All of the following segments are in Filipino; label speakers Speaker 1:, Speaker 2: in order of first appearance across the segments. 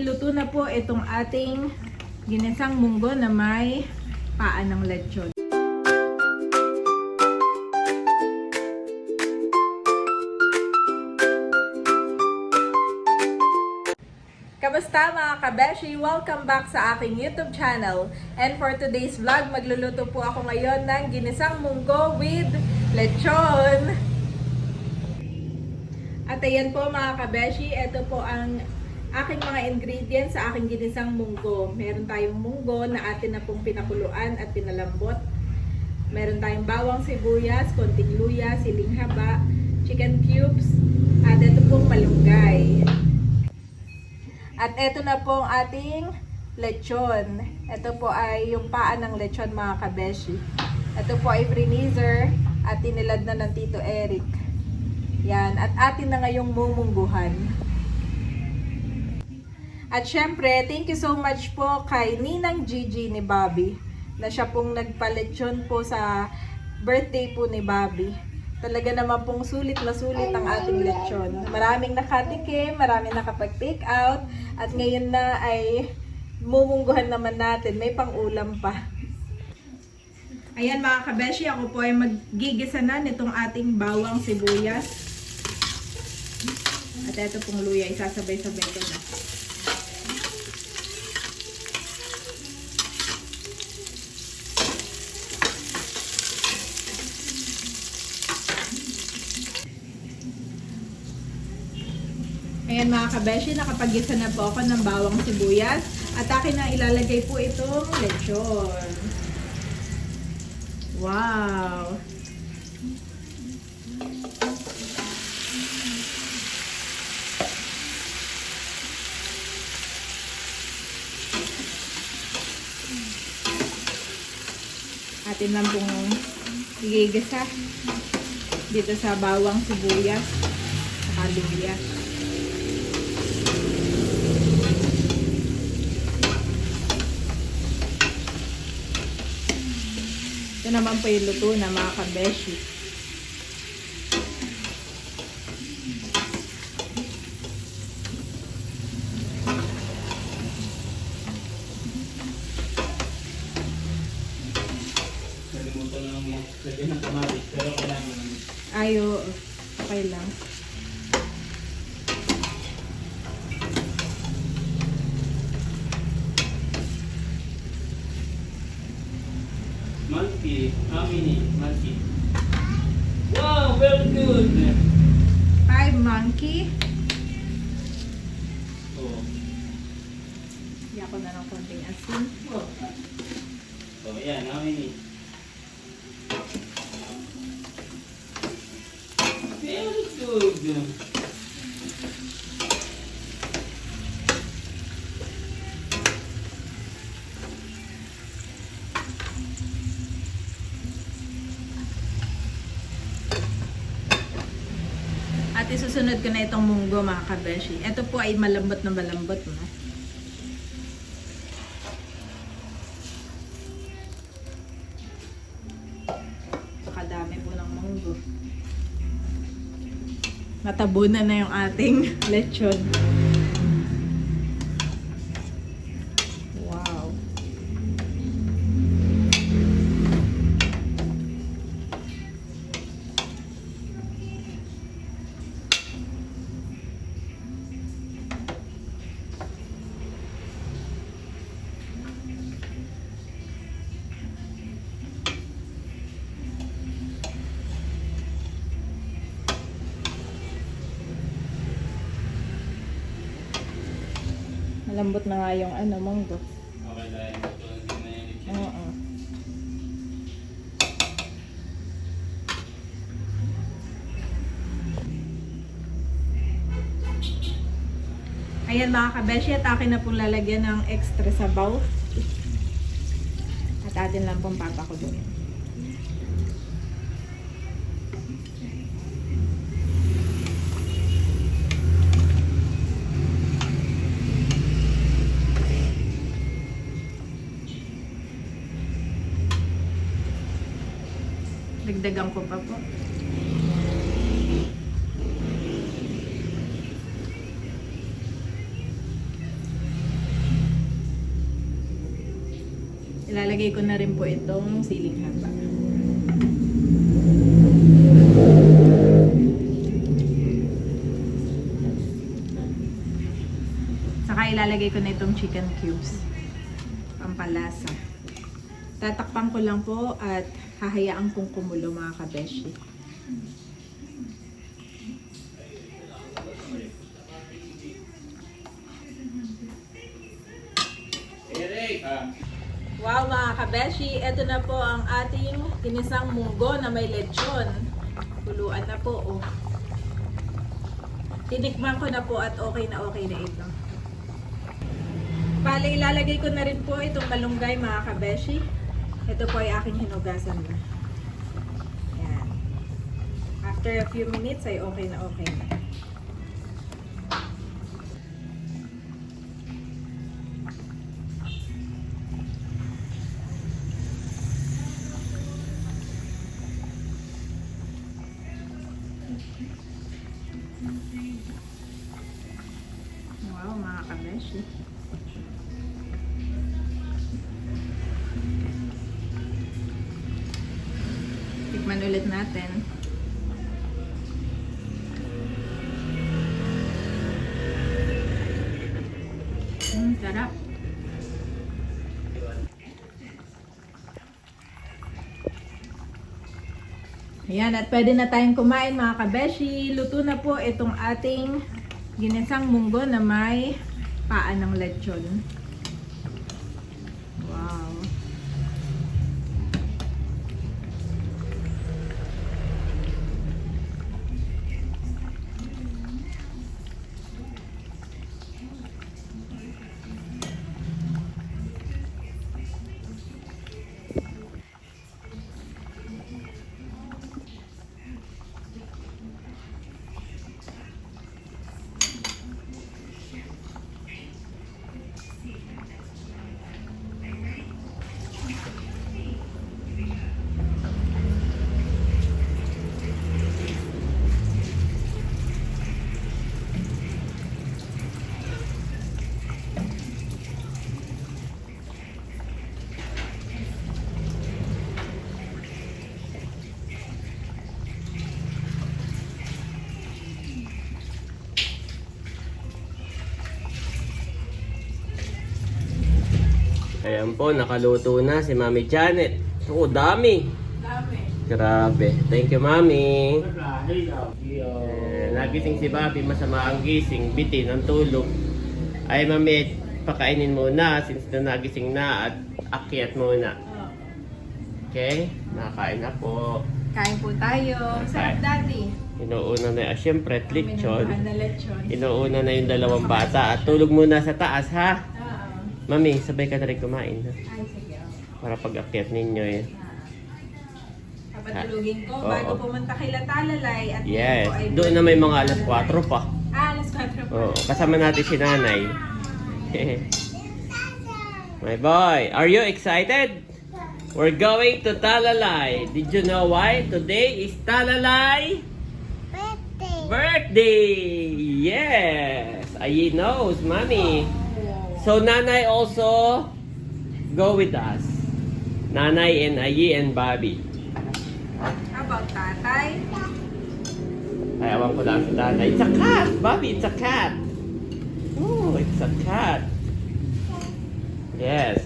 Speaker 1: luto na po itong ating ginisang munggo na may paa ng lechon. Kamusta mga kabeshi? Welcome back sa aking YouTube channel. And for today's vlog, magluluto po ako ngayon ng ginisang munggo with lechon. At ayan po mga kabeshi, ito po ang aking mga ingredients sa aking ginisang munggo. Meron tayong munggo na atin na pong pinakuluan at pinalambot. Meron tayong bawang sibuyas, konting luya, siling haba, chicken cubes, at ito pong malunggay. At ito na po ang ating lechon. Ito po ay yung paa ng lechon mga kabeshi. Ito po ay freezer at tinilad na ng Tito Eric. Yan. At atin na ngayong mumungguhan. At syempre, thank you so much po kay Ninang Gigi ni Bobby na siya pong nagpalechon po sa birthday po ni Bobby. Talaga naman pong sulit na sulit ang ating lechon. Maraming nakatikim, maraming nakapag-take out, at ngayon na ay mumungguhan naman natin. May pang-ulam pa. Ayan mga kabeshi, ako po ay maggigisa na nitong ating bawang sibuyas. At ito pong luya, isasabay-sabay ko na. Ayan mga kabeshi, nakapagisa na po ako ng bawang sibuyas. At akin na ilalagay po itong lechon. Wow! Atin lang pong igigisa dito sa bawang sibuyas at luya. Ito naman po yung luto na mga kabeshi. Ayo, okay lang.
Speaker 2: Monkey, how many? Monkey. Wow, very good!
Speaker 1: Five monkey.
Speaker 2: Oh.
Speaker 1: Hindi ako na ng konting asin.
Speaker 2: Oh. Oh, yan, how many? Very good!
Speaker 1: Isusunod ko na itong munggo mga kabeshi. Ito po ay malambot na malambot. No? Pakadami po ng munggo. Natabunan na yung ating lechon. Malambot na nga yung ano, munggo.
Speaker 2: Okay, na yung
Speaker 1: Oo. Ayan mga kabeshi, at akin na pong lalagyan ng extra sabaw. At atin lang pong papakuluin. Dagdagan ko pa po. Ilalagay ko na rin po itong siling haba. Saka ilalagay ko na itong chicken cubes. Pampalasa. Tatakpan ko lang po at hahayaan kong kumulo mga kabeshi. Wow mga kabeshi, ito na po ang ating ginisang munggo na may lechon. Kuluan na po oh. Tinikman ko na po at okay na okay na ito. Bale, ilalagay ko na rin po itong malunggay mga kabeshi. Ito po ay aking hinugasan na. Yan. After a few minutes ay okay na okay na. Tikman ulit natin. Mm, sarap. Ayan, at pwede na tayong kumain mga kabeshi. Luto na po itong ating ginisang munggo na may paa ng lechon. Wow.
Speaker 3: Ayan po, nakaluto na si Mami Janet. Oo, dami.
Speaker 1: Dami.
Speaker 3: Grabe. Thank you, Mami. Eh, nagising si Bobby, masama ang gising, bitin ang tulog. Ay, Mami, pakainin muna since na nagising na at akyat muna.
Speaker 1: Oh.
Speaker 3: Okay? Nakain na po.
Speaker 1: Kain po tayo. Sarap daddy.
Speaker 3: Inuuna na, ah,
Speaker 1: na lechon.
Speaker 3: Inuuna na yung dalawang bata at tulog muna sa taas, ha? Mami, sabay ka na rin kumain, ha?
Speaker 1: Ay, sige. oh.
Speaker 3: Para pag-akyat ninyo, eh.
Speaker 1: Ah. Papatulugin ko
Speaker 3: Oo.
Speaker 1: bago pumunta kay Latalalay at
Speaker 3: Yes.
Speaker 1: ay
Speaker 3: Doon na may mga alas 4 pa.
Speaker 1: Ah, alas 4 pa.
Speaker 3: Oo, kasama natin si nanay. My boy, are you excited? We're going to Talalay. Did you know why? Today is Talalay
Speaker 4: Birthday.
Speaker 3: birthday. Yes, Ayi knows, mommy.
Speaker 1: Oh.
Speaker 3: So nanay also go with us. Nanay and Ayi and Bobby.
Speaker 1: How about tatay?
Speaker 3: Ay, awan ko lang sa nanay. It's a cat, Bobby. It's a cat. Oh, it's a cat. Yes.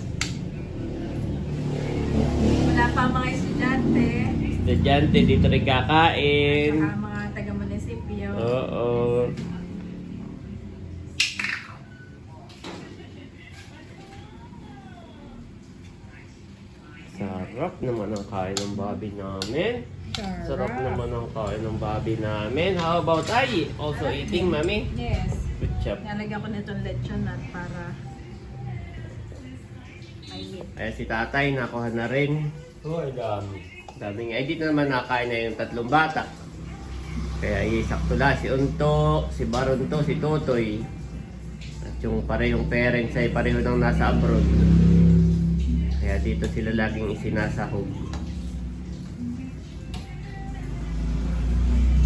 Speaker 1: Wala pa mga estudyante.
Speaker 3: Estudyante dito rin kakain.
Speaker 1: Saka mga taga-munisipyo.
Speaker 3: Oo. Sarap naman ang kain ng babi namin. Sarap naman ang kain ng babi namin. How about I? Also eating, mami?
Speaker 1: Yes.
Speaker 3: Good job.
Speaker 1: Nalagyan ko nitong lechon at para.
Speaker 3: Ay, si tatay, nakuha na rin.
Speaker 2: Hoy, dami.
Speaker 3: Daming ay dito naman nakain na yung tatlong bata. Kaya isakto lang si Unto, si Baronto, si Totoy. At yung parehong parents ay pareho nang nasa abroad. Kaya dito sila laging isinasahog.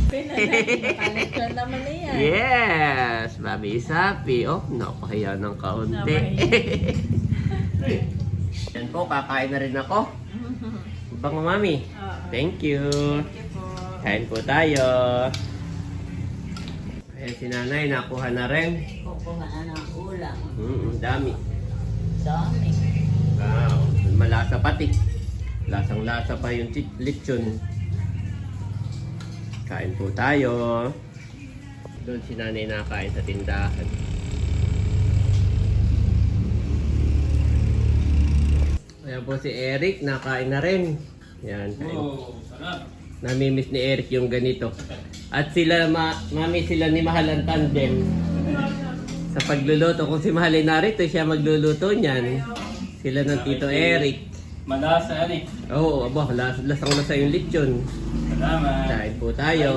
Speaker 1: Nakalechon naman na yan.
Speaker 3: Yes! Babi is happy. Oh, napahiya ng kaunti. Yan po, kakain na rin ako. Bango mami. Thank you.
Speaker 1: Thank you po.
Speaker 3: Kain po tayo. Ayan si nanay, nakuha na rin.
Speaker 4: Kukuha na ng ulam.
Speaker 3: Mm, ang dami.
Speaker 4: Dami.
Speaker 3: Wow, malasa pati. Lasang lasa pa yung lechon. Kain po tayo. Doon si nanay nakain sa tindahan. Ayan po si Eric, nakain na rin. Yan, kain.
Speaker 2: Wow, sarap.
Speaker 3: Namimiss ni Eric yung ganito. At sila, ma mami sila ni Mahal ang tandem. Sa pagluluto, kung si Mahal ay narito, siya magluluto niyan. Sila ng Tito Eric.
Speaker 2: Malasa yan eh.
Speaker 3: Oo, oh, abo, las lasang lasa yung lechon.
Speaker 2: Salamat.
Speaker 3: Kain po tayo.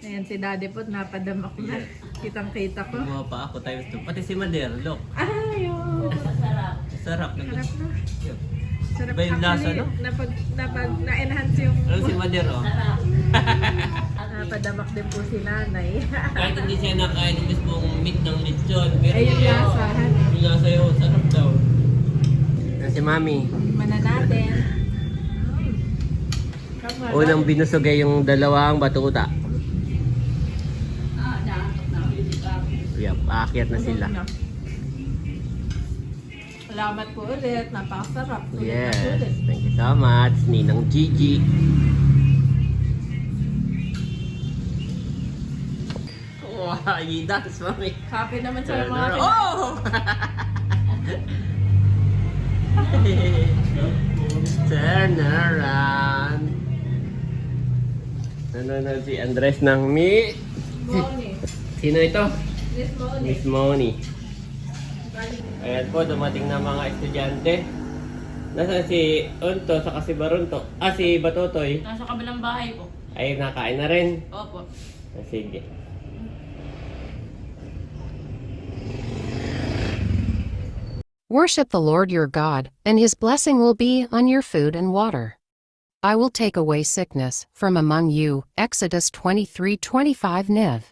Speaker 1: Ayan si Daddy po, napadamak na. Kitang-kita ko.
Speaker 3: Gumawa pa ako tayo. Pati si Mader, look.
Speaker 1: Ay, oh.
Speaker 4: Masarap.
Speaker 3: Sarap.
Speaker 1: Sarap na. Sarap
Speaker 3: Iba yung lasa, no?
Speaker 1: Napag, napag, na-enhance yung
Speaker 3: Ano si Mader, oh.
Speaker 4: Sarap.
Speaker 1: napadamak din po si nanay.
Speaker 3: Kahit hindi siya nakain ng mismong meat ng lechon. Pero
Speaker 1: Ay, yung lasa,
Speaker 3: lasa yun, sarap daw. Yan si Mami.
Speaker 1: Mana natin.
Speaker 3: Unang binusog ay yung dalawang batuta.
Speaker 4: Ah,
Speaker 3: Yup, aakyat na sila.
Speaker 1: Salamat po ulit. Napakasarap.
Speaker 3: Yes, thank you so much. Ninang Gigi. You dance, Mami.
Speaker 1: Happy naman sa
Speaker 3: Turn
Speaker 1: mga
Speaker 3: around.
Speaker 1: pina-
Speaker 3: Oh! Turn around. Nanonood si Andres ng Mi.
Speaker 1: Moni.
Speaker 3: Sino ito?
Speaker 1: Miss Moni.
Speaker 3: Miss Moni. Ayan po, dumating na mga estudyante. Nasaan si Unto sa si Barunto? Ah, si Batotoy.
Speaker 4: Nasa kabilang bahay po.
Speaker 3: Ay, nakain na rin.
Speaker 4: Opo.
Speaker 3: Ah, Sige.
Speaker 5: Worship the Lord your God, and his blessing will be on your food and water. I will take away sickness from among you. Exodus 23 25 Niv.